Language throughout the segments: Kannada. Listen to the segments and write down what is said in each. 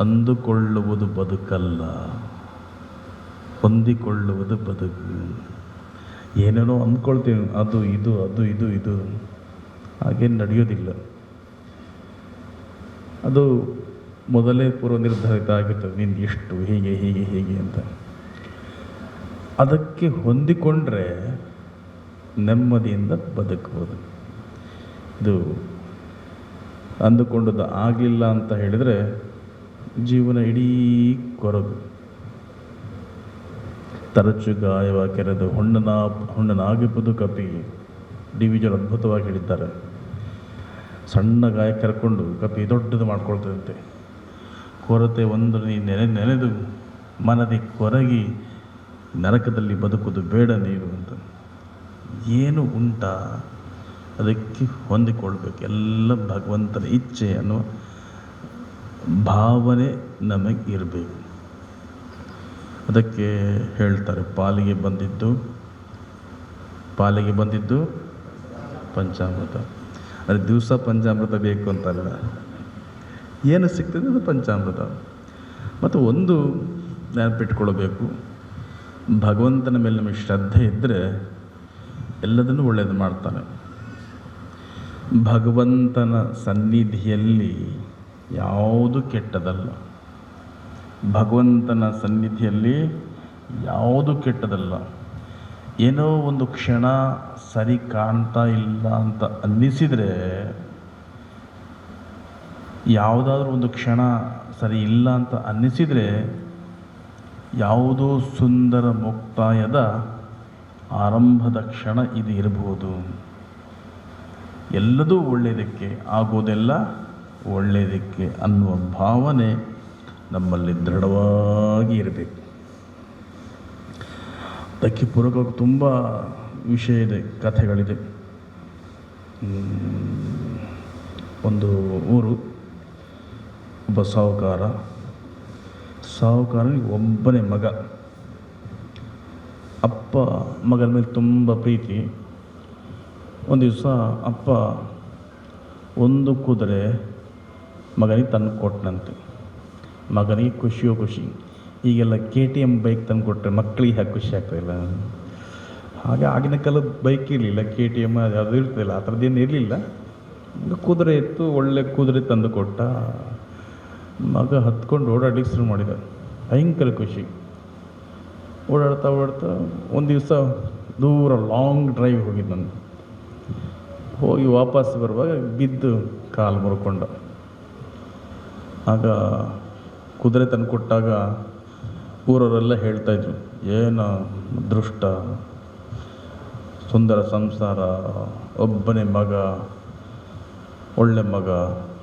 ಅಂದುಕೊಳ್ಳುವುದು ಬದುಕಲ್ಲ. ಹೊಂದಿಕೊಳ್ಳುವುದು ಬದುಕು. ಏನೇನೋ ಅಂದ್ಕೊಳ್ತೀವಿ, ಅದು ಇದು ಅದು ಇದು ಇದು. ಹಾಗೇನು ನಡೆಯೋದಿಲ್ಲ. ಅದು ಮೊದಲೇ ಪೂರ್ವ ನಿರ್ಧಾರಿತ ಆಗಿರ್ತದೆ ನಿಂದು ಎಷ್ಟು, ಹೀಗೆ ಹೀಗೆ ಹೀಗೆ ಅಂತ. ಅದಕ್ಕೆ ಹೊಂದಿಕೊಂಡ್ರೆ ನೆಮ್ಮದಿಯಿಂದ ಬದುಕಬಹುದು. ಇದು ಅಂದುಕೊಂಡದ್ದು ಆಗಲಿಲ್ಲ ಅಂತ ಹೇಳಿದರೆ ಜೀವನ ಇಡೀ ಕೊರಗು. ತರಚು ಗಾಯವ ಕೆರೆದು ಹೊಣ್ಣನ ಹೊಣ್ಣನಾಗಿಪ್ಪದು ಕಪಿ. ಡಿ ವಿಜಯರು ಅದ್ಭುತವಾಗಿ ಹೇಳಿದ್ದಾರೆ. ಸಣ್ಣ ಗಾಯ ಕರ್ಕೊಂಡು ಕಪಿ ದೊಡ್ಡದು ಮಾಡ್ಕೊಳ್ತದಂತೆ. ಕೊರತೆ ಒಂದು ನೀ ನೆನೆ, ನೆನೆದು ಮನದಿ ಕೊರಗಿ ನರಕದಲ್ಲಿ ಬದುಕುವುದು ಬೇಡ ನೀರು ಅಂತ. ಏನು ಉಂಟ? ಅದಕ್ಕೆ ಹೊಂದಿಕೊಳ್ಬೇಕು. ಎಲ್ಲ ಭಗವಂತನ ಇಚ್ಛೆ ಅನ್ನುವ ಭಾವನೆ ನಮಗೆ ಇರಬೇಕು. ಅದಕ್ಕೆ ಹೇಳ್ತಾರೆ, ಪಾಲಿಗೆ ಬಂದಿದ್ದು ಪಾಲಿಗೆ ಬಂದಿದ್ದು ಪಂಚಾಮೃತ. ಅದು ದಿವಸ ಪಂಚಾಮೃತ ಬೇಕು ಅಂತಲ್ಲ. ಏನು ಸಿಗ್ತದೆ ಅದು ಪಂಚಾಮೃತ. ಮತ್ತು ಒಂದು ನೆನಪಿಟ್ಕೊಳ್ಬೇಕು, ಭಗವಂತನ ಮೇಲೆ ನಮಗೆ ಶ್ರದ್ಧೆ ಇದ್ದರೆ ಎಲ್ಲದನ್ನು ಒಳ್ಳೆಯದು ಮಾಡ್ತಾನೆ. ಭಗವಂತನ ಸನ್ನಿಧಿಯಲ್ಲಿ ಯಾವುದು ಕೆಟ್ಟದಲ್ಲ. ಭಗವಂತನ ಸನ್ನಿಧಿಯಲ್ಲಿ ಯಾವುದು ಕೆಟ್ಟದಲ್ಲ. ಏನೋ ಒಂದು ಕ್ಷಣ ಸರಿ ಕಾಣ್ತಾ ಇಲ್ಲ ಅಂತ ಅನ್ನಿಸಿದರೆ ಯಾವುದಾದ್ರೂ ಒಂದು ಕ್ಷಣ ಸರಿ ಇಲ್ಲ ಅಂತ ಅನ್ನಿಸಿದರೆ ಯಾವುದೋ ಸುಂದರ ಮುಕ್ತಾಯದ ಆರಂಭದ ಕ್ಷಣ ಇದು ಇರಬಹುದು. ಎಲ್ಲದೂ ಒಳ್ಳೆಯದಕ್ಕೆ ಆಗೋದೆಲ್ಲ ಒಳ್ಳೆಯದಕ್ಕೆ ಅನ್ನುವ ಭಾವನೆ ನಮ್ಮಲ್ಲಿ ದೃಢವಾಗಿ ಇರಬೇಕು. ಅದಕ್ಕೆ ಪೂರಕವಾಗಿ ತುಂಬ ವಿಷಯ ಇದೆ, ಕಥೆಗಳಿದೆ. ಒಂದು ಊರು, ಒಬ್ಬ ಸಾಹುಕಾರ. ಸಾಹುಕಾರನಿಗೆ ಒಬ್ಬನೇ ಮಗ. ಅಪ್ಪ ಮಗನ ಮೇಲೆ ತುಂಬ ಪ್ರೀತಿ. ಒಂದು ದಿವಸ ಅಪ್ಪ ಒಂದು ಕುದುರೆ ಮಗನಿಗೆ ತಂದು ಕೊಟ್ಟನಂತೆ. ಮಗನಿಗೆ ಖುಷಿಯೋ ಖುಷಿ. ಈಗೆಲ್ಲ ಕೆ ಟಿ ಎಂ ಬೈಕ್ ತಂದು ಕೊಟ್ಟರೆ ಮಕ್ಕಳಿಗೆ ಯಾಕೆ ಖುಷಿ ಆಗ್ತಾಯಿಲ್ಲ ಹಾಗೆ ಆಗಿನ ಕಾಲದ ಬೈಕ್ ಇರಲಿಲ್ಲ ಕೆ ಟಿ ಎಂ ಅದು ಅದು ಇರ್ತಿಲ್ಲ ಆ ಥರದ್ದೇನು ಇರಲಿಲ್ಲ. ಕುದುರೆ ಇತ್ತು, ಒಳ್ಳೆ ಕುದುರೆ ತಂದು ಕೊಟ್ಟ. ಮಗ ಹತ್ಕೊಂಡು ಓಡಾಡಲಿಕ್ಕೆ ಶುರು ಮಾಡಿದ. ಭಯಂಕರ ಖುಷಿ. ಓಡಾಡ್ತಾ ಓಡಾಡ್ತಾ ಒಂದು ದಿವಸ ದೂರ ಲಾಂಗ್ ಡ್ರೈವ್ ಹೋಗಿದ್ದು ನಾನು. ಹೋಗಿ ವಾಪಸ್ ಬರುವಾಗ ಬಿದ್ದು ಕಾಲು ಮುರ್ಕೊಂಡ. ಆಗ ಕುದುರೆ ತಂದು ಕೊಟ್ಟಾಗ ಊರವರೆಲ್ಲ ಹೇಳ್ತಾಯಿದ್ರು ಏನು ದೃಷ್ಟ, ಸುಂದರ ಸಂಸಾರ, ಒಬ್ಬನೇ ಮಗ, ಒಳ್ಳೆ ಮಗ,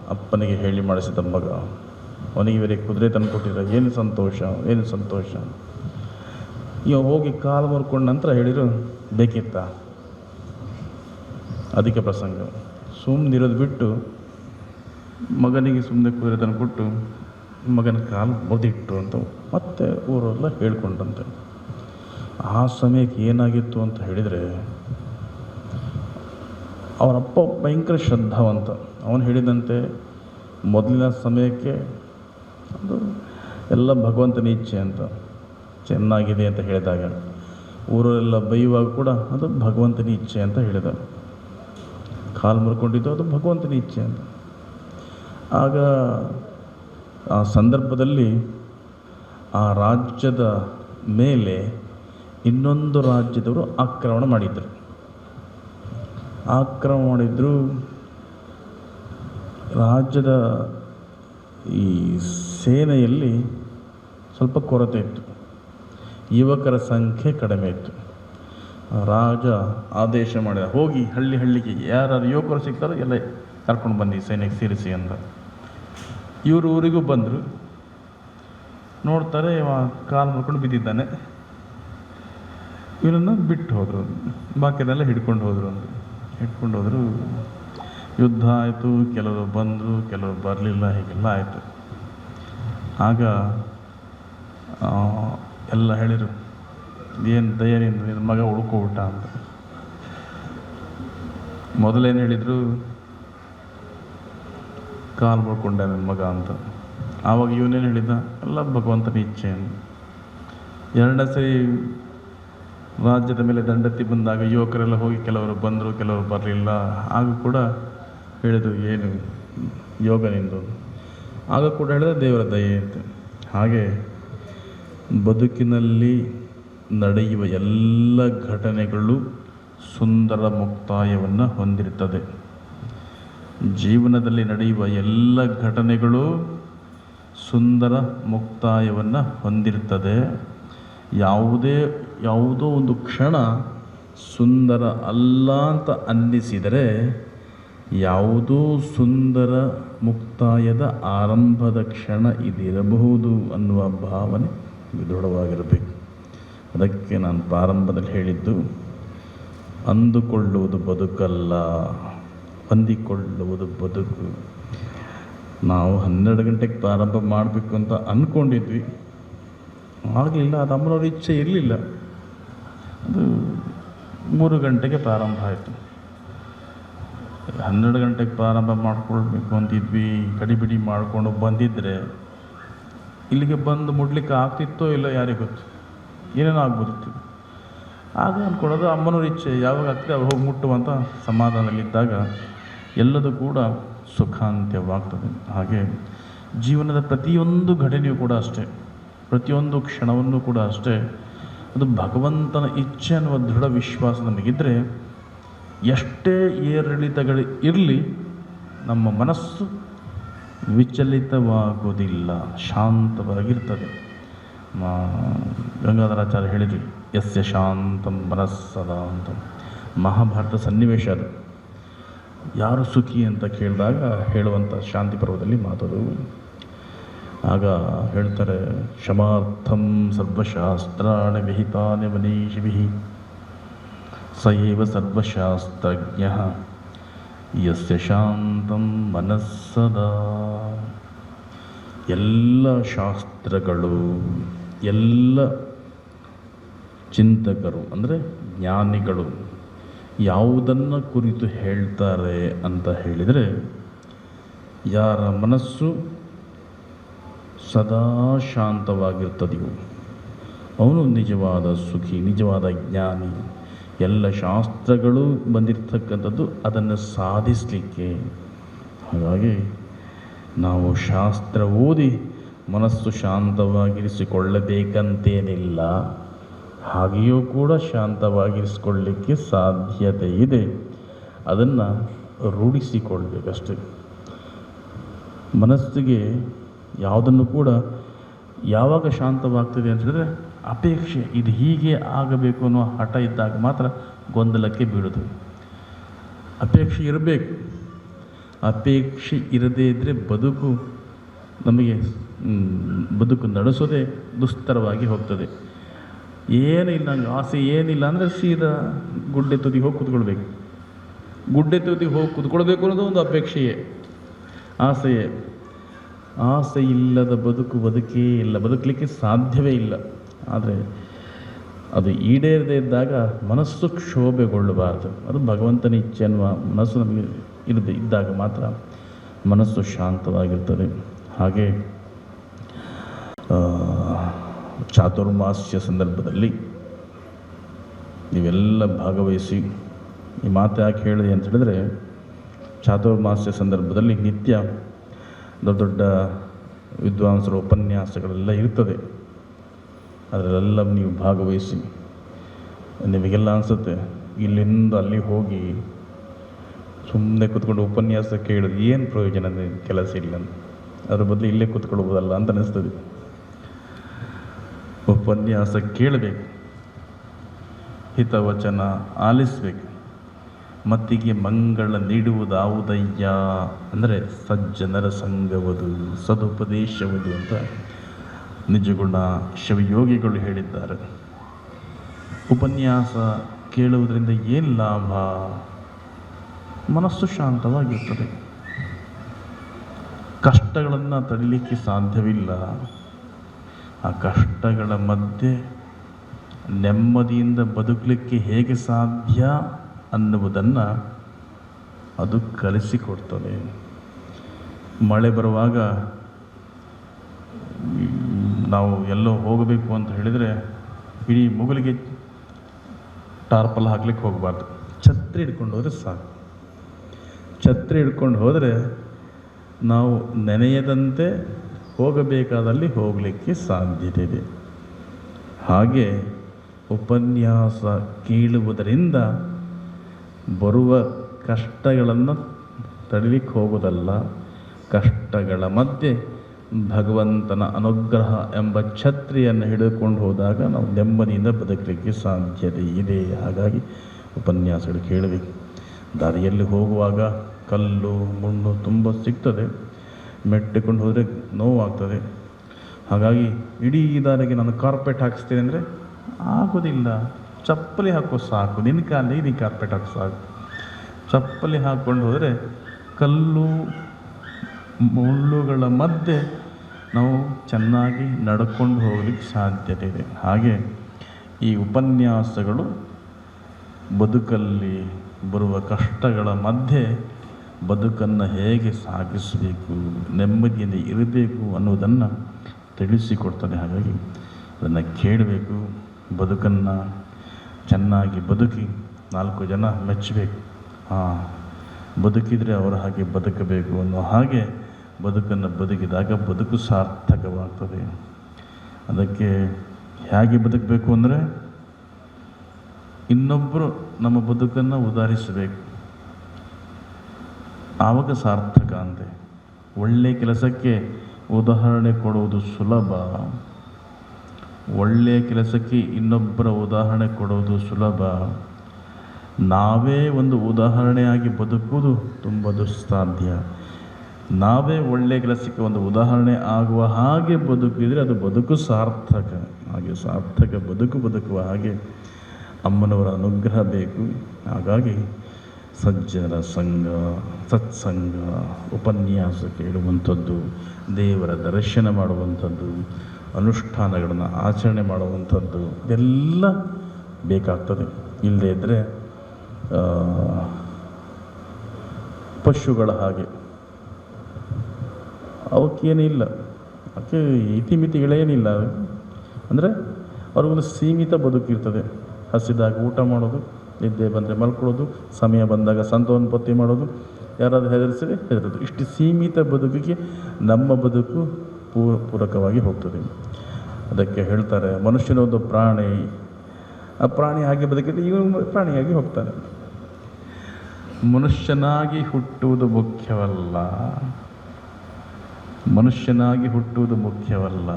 ಅಪ್ಪನಿಗೆ ಹೇಳಿ ಮಾಡಿಸಿದ ಮಗ, ಅವನಿಗೆ ಇವರಿಗೆ ಕುದುರೆ ತಂದು ಕೊಟ್ಟಿದ್ರ ಏನು ಸಂತೋಷ ಏನು ಸಂತೋಷ? ಇವ ಹೋಗಿ ಕಾಲು ಮುರ್ಕೊಂಡ ನಂತರ ಹೇಳಿದ್ರು ಬೇಕಿತ್ತ? ಅದಕ್ಕೆ ಪ್ರಸಂಗ ಸುಮ್ಮನಿರೋದು ಬಿಟ್ಟು ಮಗನಿಗೆ ಸುಮ್ಮನೆ ಕುದುರೆದನ್ನು ಕೊಟ್ಟು ಮಗನ ಕಾಲು ಮುರಿದಿಟ್ಟು ಅಂತ ಮತ್ತೆ ಊರೆಲ್ಲ ಹೇಳ್ಕೊಂಡಂತೆ. ಆ ಸಮಯಕ್ಕೆ ಏನಾಗಿತ್ತು ಅಂತ ಹೇಳಿದರೆ, ಅವರಪ್ಪ ಭಯಂಕರ ಶ್ರದ್ಧಾವಂತ. ಅವನು ಹೇಳಿದಂತೆ ಮೊದಲಿನ ಸಮಯಕ್ಕೆ ಅದು ಎಲ್ಲ ಭಗವಂತನ ಇಚ್ಛೆ ಅಂತ, ಚೆನ್ನಾಗಿದೆ ಅಂತ ಹೇಳಿದಾಗ, ಊರಲ್ಲೆಲ್ಲ ಬೈಯುವಾಗ ಕೂಡ ಅದು ಭಗವಂತನ ಇಚ್ಛೆ ಅಂತ ಹೇಳಿದ. ಕಾಲು ಮುರ್ಕೊಂಡಿದ್ದು ಅದು ಭಗವಂತನ ಇಚ್ಛೆ ಅಂತ. ಆಗ ಆ ಸಂದರ್ಭದಲ್ಲಿ ಆ ರಾಜ್ಯದ ಮೇಲೆ ಇನ್ನೊಂದು ರಾಜ್ಯದವರು ಆಕ್ರಮಣ ಮಾಡಿದ್ದರು ಆಕ್ರಮಣ ಮಾಡಿದ್ರು. ರಾಜ್ಯದ ಈ ಸೇನೆಯಲ್ಲಿ ಸ್ವಲ್ಪ ಕೊರತೆ ಇತ್ತು. ಯುವಕರ ಸಂಖ್ಯೆ ಕಡಿಮೆ ಇತ್ತು. ರಾಜ ಆದೇಶ ಮಾಡಿದ, ಹೋಗಿ ಹಳ್ಳಿ ಹಳ್ಳಿಗೆ ಯಾರು ಯುವಕರು ಸಿಗ್ತಾರೋ ಎಲ್ಲ ಕರ್ಕೊಂಡು ಬನ್ನಿ ಸೇನೆಗೆ ಸೇರಿಸಿ ಅಂದ. ಇವರು ಊರಿಗೂ ಬಂದರು. ನೋಡ್ತಾರೆ ಇವ ಕಾಲು ಮುರ್ಕೊಂಡು ಬಿದ್ದಿದ್ದಾನೆ. ಇವರನ್ನು ಬಿಟ್ಟು ಹೋದರು. ಬಾಕಿನೆಲ್ಲ ಹಿಡ್ಕೊಂಡು ಹೋದರು ಅಂದರು ಹಿಡ್ಕೊಂಡು ಹೋದರು. ಯುದ್ಧ ಆಯಿತು, ಕೆಲವರು ಬಂದರು, ಕೆಲವರು ಬರಲಿಲ್ಲ, ಹೀಗೆಲ್ಲ ಆಯಿತು. ಆಗ ಎಲ್ಲ ಹೇಳಿದರು, ಏನು ದಯದಿಂದ ನಿನ್ನ ಮಗ ಉಳ್ಕೊಬಿಟ್ಟ ಅಂತ. ಮೊದಲೇನು ಹೇಳಿದರು ಕಾಲು ಮುಳ್ಕೊಂಡೆ ನನ್ನ ಮಗ ಅಂತ. ಆವಾಗ ಇವನೇನು ಹೇಳಿದ? ಎಲ್ಲ ಭಗವಂತನ ಇಚ್ಛೆ ಎರಡನೇ ಸರಿ ರಾಜ್ಯದ ಮೇಲೆ ದಂಡತಿ ಬಂದಾಗ ಯುವಕರೆಲ್ಲ ಹೋಗಿ ಕೆಲವರು ಬಂದರು, ಕೆಲವರು ಬರಲಿಲ್ಲ. ಆಗ ಕೂಡ ಹೇಳಿದರು, ಏನು ಯೋಗ ನಿಂದು? ಆಗ ಕೂಡ ಹೇಳಿದ, ದೇವರ ದಯೆ ಅಂತ ಹಾಗೆ ಬದುಕಿನಲ್ಲಿ ನಡೆಯುವ ಎಲ್ಲ ಘಟನೆಗಳು ಸುಂದರ ಮುಕ್ತಾಯವನ್ನು ಹೊಂದಿರುತ್ತದೆ. ಜೀವನದಲ್ಲಿ ನಡೆಯುವ ಎಲ್ಲ ಘಟನೆಗಳು ಸುಂದರ ಮುಕ್ತಾಯವನ್ನು ಹೊಂದಿರ್ತದೆ. ಯಾವುದೇ, ಯಾವುದೋ ಒಂದು ಕ್ಷಣ ಸುಂದರ ಅಲ್ಲ ಅಂತ ಅನ್ನಿಸಿದರೆ ಯಾವುದೋ ಸುಂದರ ಮುಕ್ತಾಯದ ಆರಂಭದ ಕ್ಷಣ ಇದಿರಬಹುದು ಅನ್ನುವ ಭಾವನೆ ದೃಢವಾಗಿರಬೇಕು. ಅದಕ್ಕೆ ನಾನು ಪ್ರಾರಂಭದಲ್ಲಿ ಹೇಳಿದ್ದು, ಅಂದುಕೊಳ್ಳುವುದು ಬದುಕಲ್ಲ. ಹೊಂದಿಕೊಳ್ಳುವುದು ಬದುಕು. ನಾವು ಹನ್ನೆರಡು ಗಂಟೆಗೆ ಪ್ರಾರಂಭ ಮಾಡಬೇಕು ಅಂತ ಅಂದ್ಕೊಂಡಿದ್ವಿ ಆಗಲಿಲ್ಲ, ಅದು ಅಮ್ಮನವ್ರ ಇಚ್ಛೆ ಇರಲಿಲ್ಲ. ಅದು ಮೂರು ಗಂಟೆಗೆ ಪ್ರಾರಂಭ ಆಯಿತು. ಹನ್ನೆರಡು ಗಂಟೆಗೆ ಪ್ರಾರಂಭ ಮಾಡ್ಕೊಳ್ಬೇಕು ಅಂತಿದ್ವಿ. ಕಡಿಬಿಡಿ ಮಾಡಿಕೊಂಡು ಬಂದಿದ್ದರೆ ಇಲ್ಲಿಗೆ ಬಂದು ಮುಡ್ಲಿಕ್ಕೆ ಆಗ್ತಿತ್ತೋ ಇಲ್ಲ ಯಾರಿಗೆ ಗೊತ್ತು. ಏನೇನೋ ಆಗ್ಬೋದಿತ್ತು ಆಗ ಅಂದ್ಕೊಳ್ಳೋದು ಅಮ್ಮನವ್ರ ಇಚ್ಛೆ. ಯಾವಾಗ ಆಗ್ತದೆ ಅವ್ರು ಹೋಗಿ ಮುಟ್ಟುವಂಥ ಸಮಾಧಾನದಲ್ಲಿದ್ದಾಗ ಎಲ್ಲದೂ ಕೂಡ ಸುಖಾಂತ್ಯವಾಗ್ತದೆ. ಹಾಗೆ ಜೀವನದ ಪ್ರತಿಯೊಂದು ಘಟನೆಯೂ ಕೂಡ ಅಷ್ಟೇ. ಪ್ರತಿಯೊಂದು ಕ್ಷಣವನ್ನು ಕೂಡ ಅಷ್ಟೇ. ಅದು ಭಗವಂತನ ಇಚ್ಛೆ ಅನ್ನುವ ದೃಢ ವಿಶ್ವಾಸ ನಮಗಿದ್ದರೆ ಎಷ್ಟೇ ಏರಿಳಿತಗಳು ಇರಲಿ ನಮ್ಮ ಮನಸ್ಸು ವಿಚಲಿತವಾಗುವುದಿಲ್ಲ ಶಾಂತವಾಗಿರ್ತದೆ. ಗಂಗಾಧರಾಚಾರ್ಯ ಹೇಳಿದರು, ಯಸ್ಯ ಶಾಂತಂ ಮನಸ್ಸದ ಅಂತ ಮಹಾಭಾರತ ಸನ್ನಿವೇಶ ಅದು. ಯಾರು ಸುಖಿ ಅಂತ ಕೇಳಿದಾಗ ಹೇಳುವಂಥ ಶಾಂತಿ ಪರ್ವದಲ್ಲಿ ಮಾತದು. ಆಗ ಹೇಳ್ತಾರೆ ಕ್ಷಮಾರ್ಥಂ ಸರ್ವಶಾಸ್ತ್ರಾಣ ವಿಹಿತಾನೆ ಮನೀಷಿಭಿ ಸ ಏವ ಸರ್ವಶಾಸ್ತ್ರಜ್ಞ, ಯಸ್ಯ ಶಾಂತಂ ಮನಸ್ಸದಾ. ಎಲ್ಲ ಶಾಸ್ತ್ರಗಳು, ಎಲ್ಲ ಚಿಂತಕರು, ಅಂದರೆ ಜ್ಞಾನಿಗಳು ಯಾವುದನ್ನು ಕುರಿತು ಹೇಳ್ತಾರೆ ಅಂತ ಹೇಳಿದರೆ, ಯಾರ ಮನಸ್ಸು ಸದಾ ಶಾಂತವಾಗಿರ್ತದೆಯೋ, ಅವನು ನಿಜವಾದ ಸುಖಿ, ನಿಜವಾದ ಜ್ಞಾನಿ. ಎಲ್ಲ ಶಾಸ್ತ್ರಗಳು ಬಂದಿರತಕ್ಕಂಥದ್ದು ಅದನ್ನು ಸಾಧಿಸಲಿಕ್ಕೆ. ಹಾಗಾಗಿ ನಾವು ಶಾಸ್ತ್ರ ಓದಿ ಮನಸ್ಸು ಶಾಂತವಾಗಿರಿಸಿಕೊಳ್ಳಬೇಕಂತೇನಿಲ್ಲ. ಹಾಗೆಯೂ ಕೂಡ ಶಾಂತವಾಗಿರಿಸಿಕೊಳ್ಳಲಿಕ್ಕೆ ಸಾಧ್ಯತೆ ಇದೆ ಅದನ್ನು ರೂಢಿಸಿಕೊಳ್ಬೇಕಷ್ಟೆ ಮನಸ್ಸಿಗೆ ಯಾವುದನ್ನು ಕೂಡ ಯಾವಾಗ ಶಾಂತವಾಗ್ತದೆ ಅಂತ ಹೇಳಿದ್ರೆ ಅಪೇಕ್ಷೆ, ಇದು ಹೀಗೆ ಆಗಬೇಕು ಅನ್ನೋ ಹಠ ಇದ್ದಾಗ ಮಾತ್ರ ಗೊಂದಲಕ್ಕೆ ಬೀಳೋದು. ಅಪೇಕ್ಷೆ ಇರಬೇಕು. ಅಪೇಕ್ಷೆ ಇರದೇ ಇದ್ದರೆ ಬದುಕು ನಮಗೆ ಬದುಕು ನಡೆಸೋದೇ ದುಸ್ತರವಾಗಿ ಹೋಗ್ತದೆ. ಏನಿಲ್ಲ ನಂಗೆ ಆಸೆ ಏನಿಲ್ಲ ಅಂದರೆ ಸೀದಾ ಗುಡ್ಡೆ ತುದಿ ಹೋಗಿ ಕುತ್ಕೊಳ್ಬೇಕು. ಗುಡ್ಡೆ ತುದಿ ಹೋಗಿ ಕುತ್ಕೊಳ್ಬೇಕು ಅನ್ನೋದು ಒಂದು ಅಪೇಕ್ಷೆಯೇ. ಆಸೆಯೇ. ಆಸೆ ಇಲ್ಲದ ಬದುಕು ಬದುಕೇ ಇಲ್ಲ. ಬದುಕಲಿಕ್ಕೆ ಸಾಧ್ಯವೇ ಇಲ್ಲ. ಆದರೆ ಅದು ಈಡೇರದೇ ಇದ್ದಾಗ ಮನಸ್ಸು ಕ್ಷೋಭೆಗೊಳ್ಳಬಾರದು. ಅದು ಭಗವಂತನ ಇಚ್ಛೆ ಅನ್ನುವ ಮನಸ್ಸು ನಮಗೆ ಇರದೆ ಇದ್ದಾಗ ಮಾತ್ರ ಮನಸ್ಸು ಶಾಂತವಾಗಿರ್ತದೆ. ಹಾಗೆ ಚಾತುರ್ಮಾಸ್ಯ ಸಂದರ್ಭದಲ್ಲಿ ನೀವೆಲ್ಲ ಭಾಗವಹಿಸಿ, ಈ ಮಾತು ಯಾಕೆ ಹೇಳಿದೆ ಅಂತ ಹೇಳಿದ್ರೆ, ಚಾತುರ್ಮಾಸ್ಯ ಸಂದರ್ಭದಲ್ಲಿ ನಿತ್ಯ ದೊಡ್ಡ ದೊಡ್ಡ ವಿದ್ವಾಂಸರ ಉಪನ್ಯಾಸಗಳೆಲ್ಲ ಇರ್ತದೆ. ಅದರಲ್ಲೆಲ್ಲ ನೀವು ಭಾಗವಹಿಸಿ. ನಿಮಗೆಲ್ಲ ಅನಿಸುತ್ತೆ, ಇಲ್ಲಿಂದ ಅಲ್ಲಿ ಹೋಗಿ ಸುಮ್ಮನೆ ಕೂತ್ಕೊಂಡು ಉಪನ್ಯಾಸ ಕೇಳಿದ್ರೆ ಏನು ಪ್ರಯೋಜನ ಕೆಲಸ ಇಲ್ಲ ಅದ್ರ ಬದಲು ಇಲ್ಲೇ ಕೂತ್ಕೊಳ್ಬೋದಲ್ಲ ಅಂತ ಅನಿಸ್ತದೆ. ಉಪನ್ಯಾಸ ಕೇಳಬೇಕು. ಹಿತವಚನ ಆಲಿಸಬೇಕು. ಮತ್ತಿಗೆ ಮಂಗಳ ನೀಡುವುದಾವುದಯ್ಯ? ಅಂದರೆ ಸಜ್ಜನರ ಸಂಘವದು, ಸದುಪದೇಶವದು ಅಂತ ನಿಜಗುಣ ಶಿವಯೋಗಿಗಳು ಹೇಳಿದ್ದಾರೆ. ಉಪನ್ಯಾಸ ಕೇಳುವುದರಿಂದ ಏನು ಲಾಭ? ಮನಸ್ಸು ಶಾಂತವಾಗಿರ್ತದೆ. ಕಷ್ಟಗಳನ್ನು ತಡಿಲಿಕ್ಕೆ ಸಾಧ್ಯವಿಲ್ಲ. ಆ ಕಷ್ಟಗಳ ಮಧ್ಯೆ ನೆಮ್ಮದಿಯಿಂದ ಬದುಕಲಿಕ್ಕೆ ಹೇಗೆ ಸಾಧ್ಯ ಅನ್ನುವುದನ್ನು ಅದು ಕಲಿಸಿಕೊಡ್ತದೆ. ಮಳೆ ಬರುವಾಗ ನಾವು ಎಲ್ಲೋ ಹೋಗಬೇಕು ಅಂತ ಹೇಳಿದರೆ ಇಡೀ ಮುಗುಲಿಗೆ ಟಾರ್ಪಲ್ ಹಾಕ್ಲಿಕ್ಕೆ ಹೋಗಬಾರ್ದು. ಛತ್ರಿ ಹಿಡ್ಕೊಂಡು ಹೋದರೆ ಸಾಕು. ಛತ್ರಿ ಹಿಡ್ಕೊಂಡು ಹೋದರೆ ನಾವು ನೆನೆಯದಂತೆ ಹೋಗಬೇಕಾದಲ್ಲಿ ಹೋಗಲಿಕ್ಕೆ ಸಾಧ್ಯತೆ ಇದೆ ಹಾಗೆ ಉಪನ್ಯಾಸ ಕೇಳುವುದರಿಂದ ಬರುವ ಕಷ್ಟಗಳನ್ನು ತಡಿಲಿಕ್ಕೆ ಹೋಗೋದಲ್ಲ ಕಷ್ಟಗಳ ಮಧ್ಯೆ ಭಗವಂತನ ಅನುಗ್ರಹ ಎಂಬ ಛತ್ರಿಯನ್ನು ಹಿಡಿದುಕೊಂಡು ಹೋದಾಗ ನಾವು ನೆಮ್ಮದಿಯಿಂದ ಬದುಕಲಿಕ್ಕೆ ಸಾಧ್ಯತೆ ಇದೆ. ಹಾಗಾಗಿ ಉಪನ್ಯಾಸಗಳು ಕೇಳಬೇಕು. ದಾರಿಯಲ್ಲಿ ಹೋಗುವಾಗ ಕಲ್ಲು, ಮಣ್ಣು ತುಂಬ ಸಿಗ್ತದೆ. ಮೆಟ್ಟಿಕೊಂಡು ಹೋದರೆ ನೋವಾಗ್ತದೆ. ಹಾಗಾಗಿ ಇಡೀ ದಾರಿಗೆ ನಾನು ಕಾರ್ಪೆಟ್ ಹಾಕಿಸ್ತೇನೆ ಅಂದರೆ ಆಗೋದಿಲ್ಲ. ಚಪ್ಪಲಿ ಹಾಕೋ ಸಾಕು. ನಿನ್ನ ಕಾಲಿಗೆ ನೀ ಕಾರ್ಪೆಟ್ ಹಾಕೋ ಸಾಕು. ಚಪ್ಪಲಿ ಹಾಕ್ಕೊಂಡು ಹೋದರೆ ಕಲ್ಲು, ಮುಳ್ಳುಗಳ ಮಧ್ಯೆ ನಾವು ಚೆನ್ನಾಗಿ ನಡ್ಕೊಂಡು ಹೋಗ್ಲಿಕ್ಕೆ ಸಾಧ್ಯತೆ ಇದೆ. ಹಾಗೆ ಈ ಉಪನ್ಯಾಸಗಳು ಬದುಕಲ್ಲಿ ಬರುವ ಕಷ್ಟಗಳ ಮಧ್ಯೆ ಬದುಕನ್ನು ಹೇಗೆ ಸಾಗಿಸಬೇಕು, ನೆಮ್ಮದಿಯಲ್ಲಿ ಇರಬೇಕು ಅನ್ನೋದನ್ನು ತಿಳಿಸಿಕೊಡ್ತದೆ. ಹಾಗಾಗಿ ಅದನ್ನು ಕೇಳಬೇಕು, ಬದುಕನ್ನು ಚೆನ್ನಾಗಿ ಬದುಕಿ, ನಾಲ್ಕು ಜನ ಮೆಚ್ಚಬೇಕು. ಹಾಂ ಬದುಕಿದರೆ ಅವರ ಹಾಗೆ ಬದುಕಬೇಕು ಅನ್ನೋ ಹಾಗೆ ಬದುಕನ್ನು ಬದುಕಿದಾಗ ಬದುಕು ಸಾರ್ಥಕವಾಗ್ತದೆ. ಅದಕ್ಕೆ ಹೇಗೆ ಬದುಕಬೇಕು ಅಂದರೆ ಇನ್ನೊಬ್ಬರು ನಮ್ಮ ಬದುಕನ್ನು ಉದಾಹರಿಸಬೇಕು. ಆವಾಗ ಸಾರ್ಥಕ ಅಂತೆ ಒಳ್ಳೆ ಕೆಲಸಕ್ಕೆ ಉದಾಹರಣೆ ಕೊಡುವುದು ಸುಲಭ. ಒಳ್ಳೆಯ ಕೆಲಸಕ್ಕೆ ಇನ್ನೊಬ್ಬರ ಉದಾಹರಣೆ ಕೊಡುವುದು ಸುಲಭ. ನಾವೇ ಒಂದು ಉದಾಹರಣೆಯಾಗಿ ಬದುಕುವುದು ತುಂಬ ದುಸ್ಸಾಧ್ಯ. ನಾವೇ ಒಳ್ಳೆಯ ಕೆಲಸಕ್ಕೆ ಒಂದು ಉದಾಹರಣೆ ಆಗುವ ಹಾಗೆ ಬದುಕಿದರೆ ಅದು ಬದುಕು ಸಾರ್ಥಕ. ಹಾಗೆ ಸಾರ್ಥಕ ಬದುಕು ಬದುಕುವ ಹಾಗೆ ಅಮ್ಮನವರ ಅನುಗ್ರಹ ಬೇಕು. ಹಾಗಾಗಿ ಸಜ್ಜನರ ಸಂಘ ಸತ್ಸಂಗ ಉಪನ್ಯಾಸ ಕೇಳುವಂಥದ್ದು ದೇವರ ದರ್ಶನ ಮಾಡುವಂಥದ್ದು, ಅನುಷ್ಠಾನಗಳನ್ನು ಆಚರಣೆ ಮಾಡುವಂಥದ್ದು, ಇದೆಲ್ಲ ಬೇಕಾಗ್ತದೆ. ಇಲ್ಲದೇ ಇದ್ದರೆ ಪಶುಗಳ ಹಾಗೆ. ಅವಕ್ಕೇನಿಲ್ಲ ಅದಕ್ಕೆ ಇತಿಮಿತಿಗಳೇನಿಲ್ಲ. ಅಂದರೆ ಅವ್ರಿಗೊಂದು ಸೀಮಿತ ಬದುಕಿರ್ತದೆ. ಹಸಿದಾಗ ಊಟ ಮಾಡೋದು ನಿದ್ದೆ ಬಂದರೆ ಮಲ್ಕೊಳ್ಳೋದು, ಸಮಯ ಬಂದಾಗ ಸಂತಾನೋತ್ಪತ್ತಿ ಮಾಡೋದು, ಯಾರಾದರೂ ಹೆದರಿಸಿದ್ರೆ ಹೆದರೋದು. ಇಷ್ಟು ಸೀಮಿತ ಬದುಕಿಗೆ ನಮ್ಮ ಬದುಕು ಪೂ, ಪೂರಕವಾಗಿ ಹೋಗ್ತದೆ. ಅದಕ್ಕೆ ಹೇಳ್ತಾರೆ, ಮನುಷ್ಯನೊಂದು ಪ್ರಾಣಿ, ಆ ಪ್ರಾಣಿ ಹಾಗೆ ಬದುಕಿದ್ರೆ ಈಗ ಪ್ರಾಣಿಯಾಗಿ ಹೋಗ್ತಾರೆ. ಮನುಷ್ಯನಾಗಿ ಹುಟ್ಟುವುದು ಮುಖ್ಯವಲ್ಲ. ಮನುಷ್ಯನಾಗಿ ಹುಟ್ಟುವುದು ಮುಖ್ಯವಲ್ಲ.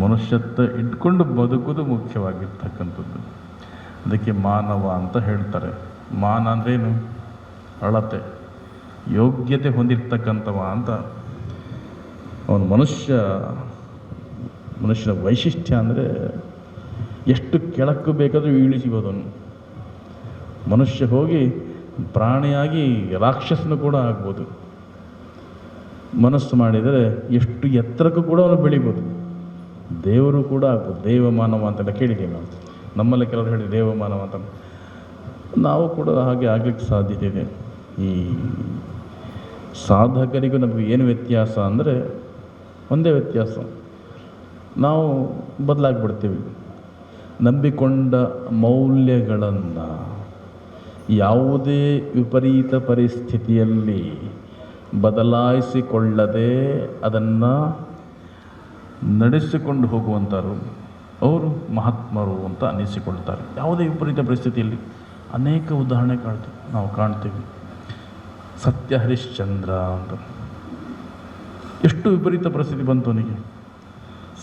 ಮನುಷ್ಯತ್ವ ಇಟ್ಕೊಂಡು ಬದುಕುವುದು ಮುಖ್ಯವಾಗಿರ್ತಕ್ಕಂಥದ್ದು. ಅದಕ್ಕೆ ಮಾನವ ಅಂತ ಹೇಳ್ತಾರೆ. ಮಾನ ಅಂದ್ರೇನು ಅಳತೆ. ಯೋಗ್ಯತೆ ಹೊಂದಿರ್ತಕ್ಕಂಥವ ಅಂತ. ಅವನು ಮನುಷ್ಯ, ಮನುಷ್ಯನ ವೈಶಿಷ್ಟ್ಯ ಅಂದರೆ ಎಷ್ಟು ಕೆಳಕ್ಕೂ ಬೇಕಾದರೂ ಇಳಿಸಿಬೋದು ಅವನು ಮನುಷ್ಯ ಹೋಗಿ ಪ್ರಾಣಿಯಾಗಿ ರಾಕ್ಷಸನು ಕೂಡ ಆಗ್ಬೋದು. ಮನಸ್ಸು ಮಾಡಿದರೆ ಎಷ್ಟು ಎತ್ತರಕ್ಕೂ ಕೂಡ ಅವನು ಬೆಳಿಬೋದು. ದೇವರು ಕೂಡ ಆಗ್ಬೋದು. ದೇವ ಮಾನವ ಅಂತೆಲ್ಲ ಕೇಳಿದ್ದೀವಿ ನಾವು. ನಮ್ಮಲ್ಲಿ ಕೆಲವರು ಹೇಳಿ ದೇವಮಾನವ ಅಂತ. ನಾವು ಕೂಡ ಹಾಗೆ ಆಗಲಿಕ್ಕೆ ಸಾಧ್ಯತೆ ಇದೆ. ಈ ಸಾಧಕರಿಗೂ ನಮಗೆ ಏನು ವ್ಯತ್ಯಾಸ ಅಂದರೆ ಒಂದೇ ವ್ಯತ್ಯಾಸ. ನಾವು ಬದಲಾಗ್ಬಿಡ್ತೀವಿ. ನಂಬಿಕೊಂಡ ಮೌಲ್ಯಗಳನ್ನು ಯಾವುದೇ ವಿಪರೀತ ಪರಿಸ್ಥಿತಿಯಲ್ಲಿ ಬದಲಾಯಿಸಿಕೊಳ್ಳದೆ ಅದನ್ನು ನಡೆಸಿಕೊಂಡು ಹೋಗುವಂಥವ್ರು ಅವರು ಮಹಾತ್ಮರು ಅಂತ ಅನ್ನಿಸಿಕೊಳ್ತಾರೆ ಯಾವುದೇ ವಿಪರೀತ ಪರಿಸ್ಥಿತಿಯಲ್ಲಿ ಅನೇಕ ಉದಾಹರಣೆ ಕಾಣ್ತೀವಿ, ನಾವು ಕಾಣ್ತೀವಿ. ಸತ್ಯ ಹರಿಶ್ಚಂದ್ರ ಅಂತ. ಎಷ್ಟು ವಿಪರೀತ ಪರಿಸ್ಥಿತಿ ಬಂತು ಅವನಿಗೆ.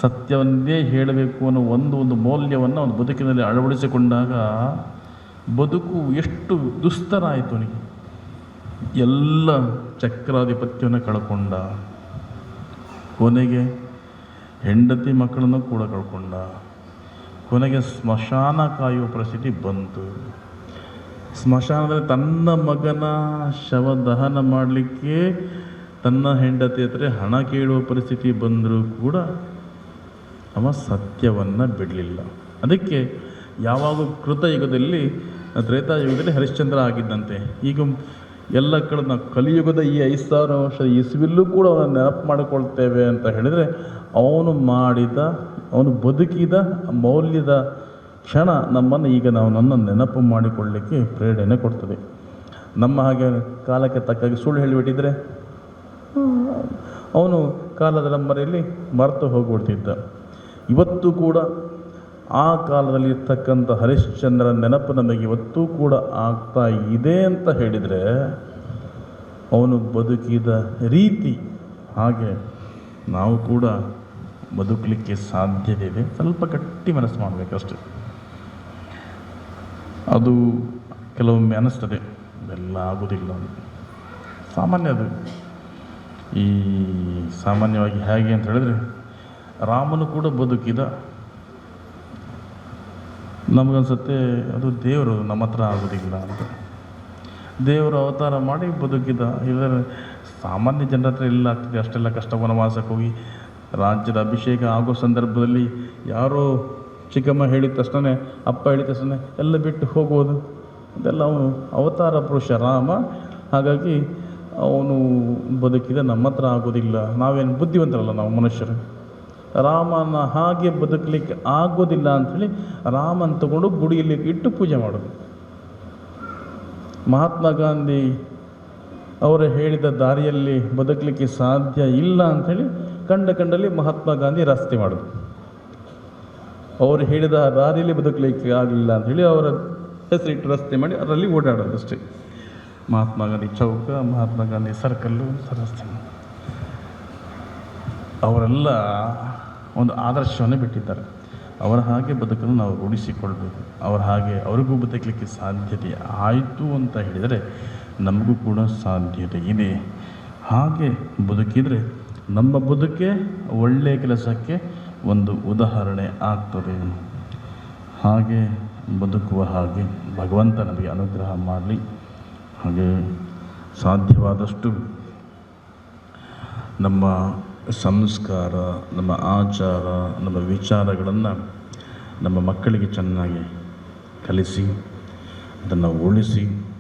ಸತ್ಯವನ್ನೇ ಹೇಳಬೇಕು ಅನ್ನೋ ಒಂದು ಒಂದು ಮೌಲ್ಯವನ್ನು ಅವನು ಬದುಕಿನಲ್ಲಿ ಅಳವಡಿಸಿಕೊಂಡಾಗ ಬದುಕು ಎಷ್ಟು ದುಸ್ತರ ಆಯಿತು ಅವನಿಗೆ. ಎಲ್ಲ ಚಕ್ರಾಧಿಪತ್ಯವನ್ನು ಕಳ್ಕೊಂಡ. ಕೊನೆಗೆ ಹೆಂಡತಿ ಮಕ್ಕಳನ್ನು ಕೂಡ ಕಳ್ಕೊಂಡ. ಕೊನೆಗೆ ಸ್ಮಶಾನ ಕಾಯುವ ಪರಿಸ್ಥಿತಿ ಬಂತು. ಸ್ಮಶಾನದಲ್ಲಿ ತನ್ನ ಮಗನ ಶವ ದಹನ ಮಾಡಲಿಕ್ಕೆ ತನ್ನ ಹೆಂಡತಿ ಹತ್ರ ಹಣ ಕೇಳುವ ಪರಿಸ್ಥಿತಿ ಬಂದರೂ ಕೂಡ ಅವ ಸತ್ಯವನ್ನು ಬಿಡಲಿಲ್ಲ. ಅದಕ್ಕೆ ಯಾವಾಗ ಕೃತಯುಗದಲ್ಲಿ, ತ್ರೇತಾಯುಗದಲ್ಲಿ ಹರಿಶ್ಚಂದ್ರ ಆಗಿದ್ದಂತೆ. ಈಗ ಎಲ್ಲ ಕಡೆ ನಾವು ಕಲಿಯುಗದ ಈ ಐದು ಸಾವಿರ ವರ್ಷದ ಇಸ್ವಿಲ್ಲೂ ಕೂಡ ಅವನ ನೆನಪು ಮಾಡಿಕೊಳ್ತೇವೆ ಅಂತ ಹೇಳಿದರೆ ಅವನು ಮಾಡಿದ, ಅವನು ಬದುಕಿದ ಮೌಲ್ಯದ ಕ್ಷಣ ನಮ್ಮನ್ನು ಈಗ ನಾವು ನನ್ನ ನೆನಪು ಮಾಡಿಕೊಳ್ಳಲಿಕ್ಕೆ ಪ್ರೇರಣೆ ಕೊಡ್ತದೆ. ನಮ್ಮ ಹಾಗೆ ಕಾಲಕ್ಕೆ ತಕ್ಕಾಗಿ ಸುಳ್ಳು ಹೇಳಿಬಿಟ್ಟಿದ್ರೆ? ಅವನು ಕಾಲದ ನಂಬರಲ್ಲಿ ಮರೆತು ಹೋಗ್ಬಿಡ್ತಿದ್ದ. ಇವತ್ತು ಕೂಡ ಆ ಕಾಲದಲ್ಲಿ ಇರ್ತಕ್ಕಂಥ ಹರಿಶ್ಚಂದ್ರ ನೆನಪು ನಮಗೆ ಇವತ್ತೂ ಕೂಡ ಆಗ್ತಾ ಇದೆ ಅಂತ ಹೇಳಿದರೆ, ಅವನು ಬದುಕಿದ ರೀತಿ ಹಾಗೆ ನಾವು ಕೂಡ ಬದುಕಲಿಕ್ಕೆ ಸಾಧ್ಯತೆ ಇದೆ ಸ್ವಲ್ಪ ಗಟ್ಟಿ ಮನಸ್ಸು ಮಾಡಬೇಕಷ್ಟೆ. ಅದು ಕೆಲವೊಮ್ಮೆ ಅನ್ನಿಸ್ತದೆ ಎಲ್ಲ ಆಗೋದಿಲ್ಲ ಅಂತ. ಸಾಮಾನ್ಯ ಅದು. ಈ ಸಾಮಾನ್ಯವಾಗಿ ಹೇಗೆ ಅಂತ ಹೇಳಿದ್ರೆ, ರಾಮನು ಕೂಡ ಬದುಕಿದ ನಮಗನ್ಸುತ್ತೆ, ಅದು ದೇವರು ನಮ್ಮ ಹತ್ರ ಆಗೋದಿಲ್ಲ ಅಂತ. ದೇವರು ಅವತಾರ ಮಾಡಿ ಬದುಕಿದ. ಇಲ್ಲ ಸಾಮಾನ್ಯ ಜನರ ಹತ್ರ ಎಲ್ಲ ಆಗ್ತದೆ. ಅಷ್ಟೆಲ್ಲ ಕಷ್ಟ ವನವಾಸಕ್ಕೆ ಹೋಗಿ ರಾಜ್ಯದ ಅಭಿಷೇಕ ಆಗೋ ಸಂದರ್ಭದಲ್ಲಿ ಯಾರೋ ಚಿಕ್ಕಮ್ಮ ಹೇಳಿದ ತಕ್ಷಣ ಅಪ್ಪ ಹೇಳಿದ ತಕ್ಷಣ ಎಲ್ಲ ಬಿಟ್ಟು ಹೋಗೋದು ಅದೆಲ್ಲ ಅವನು ಅವತಾರ ಪುರುಷ ರಾಮ. ಹಾಗಾಗಿ ಅವನು ಬದುಕಿದ ನಮ್ಮ ಹತ್ರ ಆಗೋದಿಲ್ಲ. ನಾವೇನು ಬುದ್ಧಿವಂತರಲ್ಲ ನಾವು ಮನುಷ್ಯರು. ರಾಮನ ಹಾಗೆ ಬದುಕಲಿಕ್ಕೆ ಆಗೋದಿಲ್ಲ ಅಂಥೇಳಿ ರಾಮನ ತಗೊಂಡು ಗುಡಿಯಲ್ಲಿ ಇಟ್ಟು ಪೂಜೆ ಮಾಡೋದು. ಮಹಾತ್ಮ ಗಾಂಧಿ ಅವರು ಹೇಳಿದ ದಾರಿಯಲ್ಲಿ ಬದುಕಲಿಕ್ಕೆ ಸಾಧ್ಯ ಇಲ್ಲ ಅಂಥೇಳಿ ಕಂಡ ಕಂಡಲ್ಲಿ ಮಹಾತ್ಮ ಗಾಂಧಿ ರಸ್ತೆ ಮಾಡೋದು ಅವರು ಹೇಳಿದ ದಾರಿಯಲ್ಲಿ ಬದುಕಲಿಕ್ಕೆ ಆಗಲಿಲ್ಲ ಅಂಥೇಳಿ ಅವರ ಹೆಸರಿಟ್ಟು ರಸ್ತೆ ಮಾಡಿ ಅದರಲ್ಲಿ ಓಡಾಡೋದು ಅಷ್ಟೇ. ಮಹಾತ್ಮ ಗಾಂಧಿ ಚೌಕ, ಮಹಾತ್ಮ ಗಾಂಧಿ ಸರ್ಕಲ್ಲು ರಸ್ತೆ ಅವರೆಲ್ಲ ಒಂದು ಆದರ್ಶವನ್ನು ಬಿಟ್ಟಿದ್ದಾರೆ. ಅವರ ಹಾಗೆ ಬದುಕನ್ನು ನಾವು ರೂಢಿಸಿಕೊಳ್ಬೇಕು ಅವರ ಹಾಗೆ ಅವರಿಗೂ ಬದುಕಲಿಕ್ಕೆ ಸಾಧ್ಯತೆ ಆಯಿತು ಅಂತ ಹೇಳಿದರೆ ನಮಗೂ ಕೂಡ ಸಾಧ್ಯತೆ ಇದೆ. ಹಾಗೆ ಬದುಕಿದರೆ ನಮ್ಮ ಬದುಕೇ ಒಳ್ಳೆಯ ಕೆಲಸಕ್ಕೆ ಒಂದು ಉದಾಹರಣೆ ಆಗ್ತದೆ. ಹಾಗೆ ಬದುಕುವ ಹಾಗೆ ಭಗವಂತ ನಮಗೆ ಅನುಗ್ರಹ ಮಾಡಲಿ. ಹಾಗೆ ಸಾಧ್ಯವಾದಷ್ಟು ನಮ್ಮ ಸಂಸ್ಕಾರ, ನಮ್ಮ ಆಚಾರ, ನಮ್ಮ ವಿಚಾರಗಳನ್ನು ನಮ್ಮ ಮಕ್ಕಳಿಗೆ ಚೆನ್ನಾಗಿ ಕಲಿಸಿ, ಅದನ್ನು ಉಳಿಸಿ,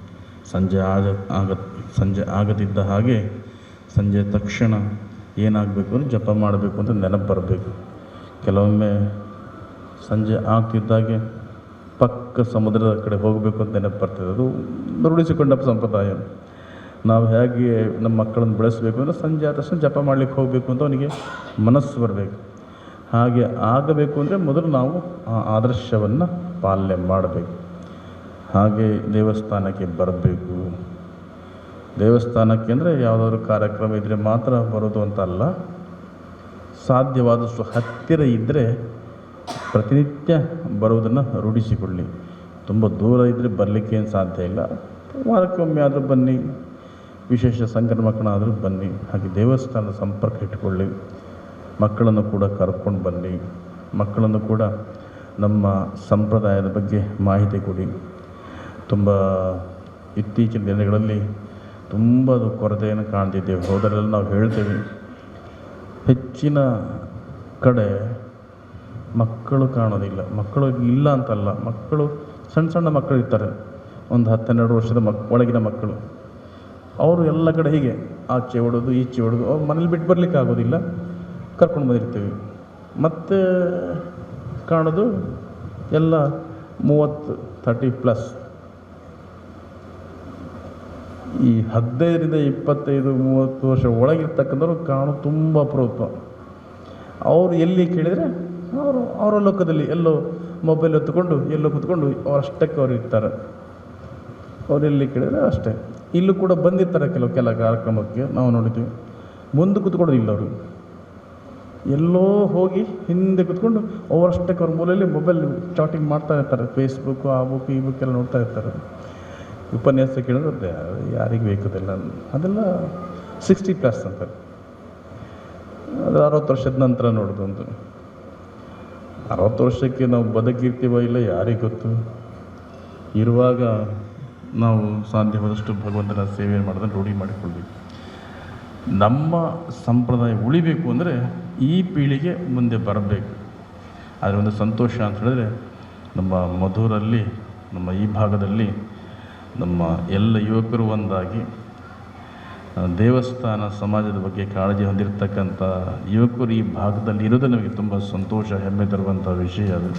ಸಂಜೆ ಆಗ ಆಗ, ಸಂಜೆ ಆಗದಿದ್ದ ಹಾಗೆ ಸಂಜೆ ತಕ್ಷಣ ಏನಾಗಬೇಕು ಅಂದರೆ ಜಪ ಮಾಡಬೇಕು ಅಂತ ನೆನಪು ಬರಬೇಕು. ಕೆಲವೊಮ್ಮೆ ಸಂಜೆ ಆಗ್ತಿದ್ದಾಗೆ ಪಕ್ಕ ಸಮುದ್ರದ ಕಡೆ ಹೋಗಬೇಕು ಅಂತ ನೆನಪು ಬರ್ತದೆ. ಅದು ರೂಢಿಸಿಕೊಂಡ ಸಂಪ್ರದಾಯ. ನಾವು ಹೇಗೆ ನಮ್ಮ ಮಕ್ಕಳನ್ನು ಬೆಳೆಸಬೇಕು ಅಂದರೆ ಸಂಜೆ ಆದ ತಕ್ಷಣ ಜಪ ಮಾಡಲಿಕ್ಕೆ ಹೋಗಬೇಕು ಅಂತ ಅವನಿಗೆ ಮನಸ್ಸು ಬರಬೇಕು. ಹಾಗೆ ಆಗಬೇಕು ಅಂದರೆ ಮೊದಲು ನಾವು ಆ ಆದರ್ಶವನ್ನು ಪಾಲನೆ ಮಾಡಬೇಕು. ಹಾಗೆ ದೇವಸ್ಥಾನಕ್ಕೆ ಬರಬೇಕು. ದೇವಸ್ಥಾನಕ್ಕೆ ಅಂದರೆ ಯಾವುದಾದ್ರು ಕಾರ್ಯಕ್ರಮ ಇದ್ದರೆ ಮಾತ್ರ ಬರೋದು ಅಂತ ಅಲ್ಲ, ಸಾಧ್ಯವಾದಷ್ಟು ಹತ್ತಿರ ಇದ್ದರೆ ಪ್ರತಿನಿತ್ಯ ಬರುವುದನ್ನು ರೂಢಿಸಿಕೊಳ್ಳಿ. ತುಂಬ ದೂರ ಇದ್ದರೆ ಬರಲಿಕ್ಕೆ ಏನು ಸಾಧ್ಯ ಇಲ್ಲ. ವಾರಕ್ಕೊಮ್ಮೆ ಆದರೂ ಬನ್ನಿ. ವಿಶೇಷ ಸಂಕ್ರಮಣಾದರೂ ಬನ್ನಿ, ಹಾಗೆ ದೇವಸ್ಥಾನದ ಸಂಪರ್ಕ ಇಟ್ಕೊಳ್ಳಿ ಮಕ್ಕಳನ್ನು ಕೂಡ ಕರ್ಕೊಂಡು ಬನ್ನಿ. ಮಕ್ಕಳನ್ನು ಕೂಡ ನಮ್ಮ ಸಂಪ್ರದಾಯದ ಬಗ್ಗೆ ಮಾಹಿತಿ ಕೊಡಿ. ತುಂಬ ಇತ್ತೀಚಿನ ದಿನಗಳಲ್ಲಿ ತುಂಬ ಕೊರತೆಯನ್ನು ಕಾಣ್ತಿದ್ದೇವೆ. ಹೋದರೆಲ್ಲ ನಾವು ಹೇಳ್ತೇವೆ, ಹೆಚ್ಚಿನ ಕಡೆ ಮಕ್ಕಳು ಕಾಣೋದಿಲ್ಲ. ಮಕ್ಕಳು ಇಲ್ಲ ಅಂತಲ್ಲ. ಮಕ್ಕಳು ಸಣ್ಣ ಸಣ್ಣ ಮಕ್ಕಳು ಇರ್ತಾರೆ ಒಂದು ಹತ್ತೆರಡು ವರ್ಷದ ಮಕ್, ಒಳಗಿನ ಮಕ್ಕಳು. ಅವರು ಎಲ್ಲ ಕಡೆ ಹೀಗೆ ಆಚೆ ಹೊಡೋದು ಈಚೆ ಹೊಡೋದು ಅವ್ರು ಮನೇಲಿ ಬಿಟ್ಟು ಬರಲಿಕ್ಕೆ ಆಗೋದಿಲ್ಲ. ಕರ್ಕೊಂಡು ಬಂದಿರ್ತೀವಿ. ಮತ್ತು ಕಾಣೋದು ಎಲ್ಲ ಮೂವತ್ತು ತರ್ಟಿ ಪ್ಲಸ್ ಈ ಹದಿನೈದರಿಂದ ಇಪ್ಪತ್ತೈದು, ಮೂವತ್ತು ವರ್ಷ ಒಳಗಿರ್ತಕ್ಕಂಥವ್ರು ಕಾಣೋದು ತುಂಬ ಅಪರೂಪ. ಅವರು ಎಲ್ಲಿ ಕೇಳಿದರೆ ಅವರು, ಅವರ ಲೋಕದಲ್ಲಿ ಎಲ್ಲೋ ಮೊಬೈಲ್ ಹೊತ್ತುಕೊಂಡು, ಎಲ್ಲೋ ಕೂತ್ಕೊಂಡು ಅವ್ರು ಇರ್ತಾರೆ. ಅವ್ರು ಎಲ್ಲಿ ಕೇಳಿದರೆ ಅಷ್ಟೇ. ಇಲ್ಲೂ ಕೂಡ ಬಂದಿರ್ತಾರೆ ಕೆಲವು ಕೆಲ ಕಾರ್ಯಕ್ರಮಕ್ಕೆ. ನಾವು ನೋಡಿದ್ದೀವಿ ಮುಂದೆ ಕೂತ್ಕೊಳ್ಳೋದಿಲ್ಲ ಅವರು. ಎಲ್ಲೋ ಹೋಗಿ ಹಿಂದೆ ಕೂತ್ಕೊಂಡು ಅವರಷ್ಟಕ್ಕೆ ಅವ್ರ ಮೂಲೆಯಲ್ಲಿ ಮೊಬೈಲ್ ಚಾಟಿಂಗ್ ಮಾಡ್ತಾ ಇರ್ತಾರೆ. ಫೇಸ್ಬುಕ್ ಆ ಬುಕ್ ಈ ಬುಕ್ ಎಲ್ಲ ನೋಡ್ತಾ ಇರ್ತಾರೆ. ಉಪನ್ಯಾಸ ಕೇಳಿದ್ರೆ ಯಾರಿಗೆ ಬೇಕು ಅದೆಲ್ಲ ಅದೆಲ್ಲ ಸಿಕ್ಸ್ಟಿ ಪ್ಲಸ್ ಅಂತಾರೆ ಅದು ಅರವತ್ತು ವರ್ಷದ ನಂತರ ನೋಡೋದು ಅಂತ ಅರವತ್ತು ವರ್ಷಕ್ಕೆ ನಾವು ಬದುಕಿರ್ತೀವೋ ಇಲ್ಲ ಯಾರಿಗೆ ಗೊತ್ತು. ಇರುವಾಗ ನಾವು ಸಾಧ್ಯವಾದಷ್ಟು ಭಗವಂತನ ಸೇವೆ ಮಾಡೋದನ್ನು ರೂಢಿ ಮಾಡಿಕೊಳ್ಬೇಕು. ನಮ್ಮ ಸಂಪ್ರದಾಯ ಉಳಿಬೇಕು ಅಂದರೆ ಈ ಪೀಳಿಗೆ ಮುಂದೆ ಬರಬೇಕು. ಆದರೆ ಒಂದು ಸಂತೋಷ ಅಂತ ಹೇಳಿದ್ರೆ ನಮ್ಮ ಮಧುರಲ್ಲಿ, ನಮ್ಮ ಈ ಭಾಗದಲ್ಲಿ ನಮ್ಮ ಎಲ್ಲ ಯುವಕರು ಒಂದಾಗಿ ದೇವಸ್ಥಾನ ಸಮಾಜದ ಬಗ್ಗೆ ಕಾಳಜಿ ಹೊಂದಿರತಕ್ಕಂಥ ಯುವಕರು ಈ ಭಾಗದಲ್ಲಿ ಇರೋದು ನಮಗೆ ತುಂಬ ಸಂತೋಷ, ಹೆಮ್ಮೆ ತರುವಂಥ ವಿಷಯ ಅದು.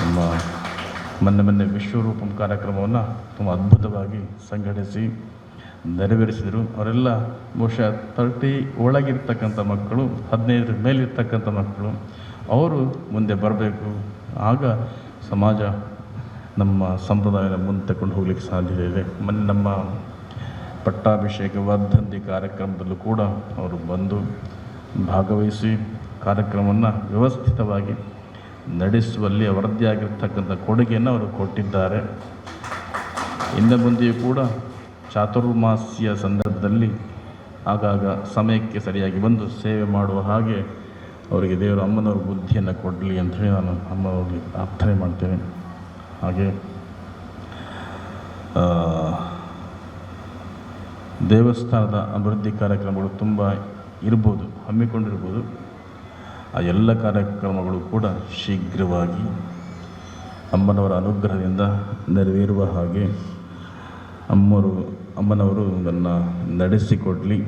ನಮ್ಮ ಮೊನ್ನೆ ಮೊನ್ನೆ ವಿಶ್ವರೂಪಂ ಕಾರ್ಯಕ್ರಮವನ್ನು ತುಂಬ ಅದ್ಭುತವಾಗಿ ಸಂಘಟಿಸಿ ನೆರವೇರಿಸಿದರು. ಅವರೆಲ್ಲ ಬಹುಶಃ ತರ್ಟಿ ಒಳಗಿರ್ತಕ್ಕಂಥ ಮಕ್ಕಳು, ಹದಿನೈದರ ಮೇಲಿರ್ತಕ್ಕಂಥ ಮಕ್ಕಳು, ಅವರು ಮುಂದೆ ಬರಬೇಕು. ಆಗ ಸಮಾಜ ನಮ್ಮ ಸಂಪ್ರದಾಯನ ಮುಂದೆ ತಗೊಂಡು ಹೋಗ್ಲಿಕ್ಕೆ ಸಾಧ್ಯತೆ ಇದೆ. ಮೊನ್ನೆ ನಮ್ಮ ಪಟ್ಟಾಭಿಷೇಕ ವರ್ಧಂತಿ ಕಾರ್ಯಕ್ರಮದಲ್ಲೂ ಕೂಡ ಅವರು ಬಂದು ಭಾಗವಹಿಸಿ ಕಾರ್ಯಕ್ರಮವನ್ನು ವ್ಯವಸ್ಥಿತವಾಗಿ ನಡೆಸುವಲ್ಲಿ ಅವರದ್ದೇ ಆಗಿರ್ತಕ್ಕಂಥ ಕೊಡುಗೆಯನ್ನು ಅವರು ಕೊಟ್ಟಿದ್ದಾರೆ. ಇನ್ನು ಮುಂದೆಯೂ ಕೂಡ ಚಾತುರ್ಮಾಸ್ಯ ಸಂದರ್ಭದಲ್ಲಿ ಆಗಾಗ ಸಮಯಕ್ಕೆ ಸರಿಯಾಗಿ ಬಂದು ಸೇವೆ ಮಾಡುವ ಹಾಗೆ ಅವರಿಗೆ ದೇವರ ಅಮ್ಮನವ್ರ ಬುದ್ಧಿಯನ್ನು ಕೊಡಲಿ ಅಂಥೇಳಿ ನಾನು ಅಮ್ಮನವ್ರಿಗೆ ಪ್ರಾರ್ಥನೆ ಮಾಡ್ತೇನೆ. ಹಾಗೆ ದೇವಸ್ಥಾನದ ಅಭಿವೃದ್ಧಿ ಕಾರ್ಯಕ್ರಮಗಳು ತುಂಬ ಇರ್ಬೋದು, ಹಮ್ಮಿಕೊಂಡಿರ್ಬೋದು. ಆ ಎಲ್ಲ ಕಾರ್ಯಕ್ರಮಗಳು ಕೂಡ ಶೀಘ್ರವಾಗಿ ಅಮ್ಮನವರ ಅನುಗ್ರಹದಿಂದ ನೆರವೇರುವ ಹಾಗೆ ಅಮ್ಮರು, ಅಮ್ಮನವರು ಇದನ್ನು ನಡೆಸಿಕೊಡಲಿ.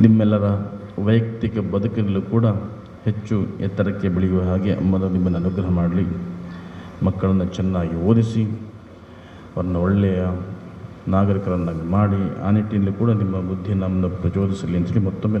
ನಿಮ್ಮೆಲ್ಲರ ವೈಯಕ್ತಿಕ ಬದುಕಿನಲ್ಲೂ ಕೂಡ ಹೆಚ್ಚು ಎತ್ತರಕ್ಕೆ ಬೆಳೆಯುವ ಹಾಗೆ ಅಮ್ಮನವರು ನಿಮ್ಮನ್ನು ಅನುಗ್ರಹ ಮಾಡಲಿ. ಮಕ್ಕಳನ್ನು ಚೆನ್ನಾಗಿ ಓದಿಸಿ, ಅವರನ್ನು ಒಳ್ಳೆಯ ನಾಗರಿಕರನ್ನಾಗಿ ಮಾಡಿ, ಆ ನಿಟ್ಟಿನಲ್ಲಿ ಕೂಡ ನಿಮ್ಮ ಬುದ್ಧಿ ನಮ್ಮನ್ನು ಪ್ರಚೋದಿಸಲಿ ಅಂತೇಳಿ ಮತ್ತೊಮ್ಮೆ